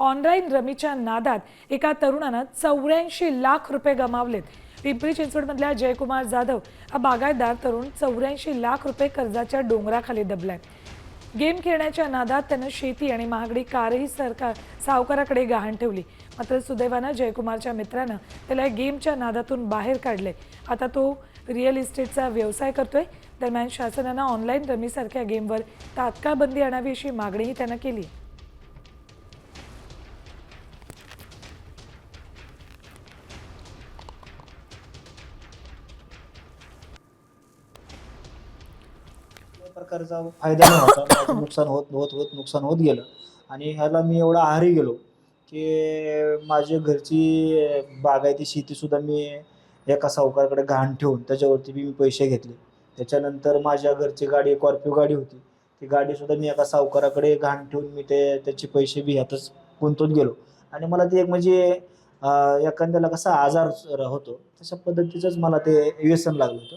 Online रमीच्या नादात एका तरुणानं चौऱ्याऐंशी लाख रुपये गमावलेत. पिंपरी चिंचवडमधल्या जयकुमार जाधव हा बागायतदार तरुण चौऱ्याऐंशी लाख रुपये कर्जाच्या डोंगराखाली दबलाय. गेम खेळण्याच्या नादात त्यानं शेती आणि महागडी कारही सरकार सावकाराकडे गहाण ठेवली. मात्र सुदैवानं जयकुमारच्या मित्रानं त्याला गेमच्या नादातून बाहेर काढले आता तो रिअल इस्टेटचा व्यवसाय करतोय. दरम्यान शासनानं ऑनलाईन रमीसारख्या गेमवर तात्काळ बंदी आणावी अशी मागणीही त्यानं केली. प्रकारचा फायदा नाही होता. माझं नुकसान होत होत होत नुकसान होत गेलं. आणि ह्याला मी एवढा आहारी गेलो की माझ्या घरची बागायती शेतीसुद्धा मी एका सावकाराकडे घाण ठेवून त्याच्यावरती बी मी पैसे घेतले. त्याच्यानंतर माझ्या घरची गाडी कॉर्पिओ गाडी होती. ती गाडीसुद्धा मी एका सावकाराकडे घाण ठेवून मी ते त्याचे पैसे बी ह्यातच गुंतून गेलो. आणि मला ते एक म्हणजे एखाद्याला कसा आजार होतो तशा पद्धतीचंच मला ते व्यसन लागलं होतं.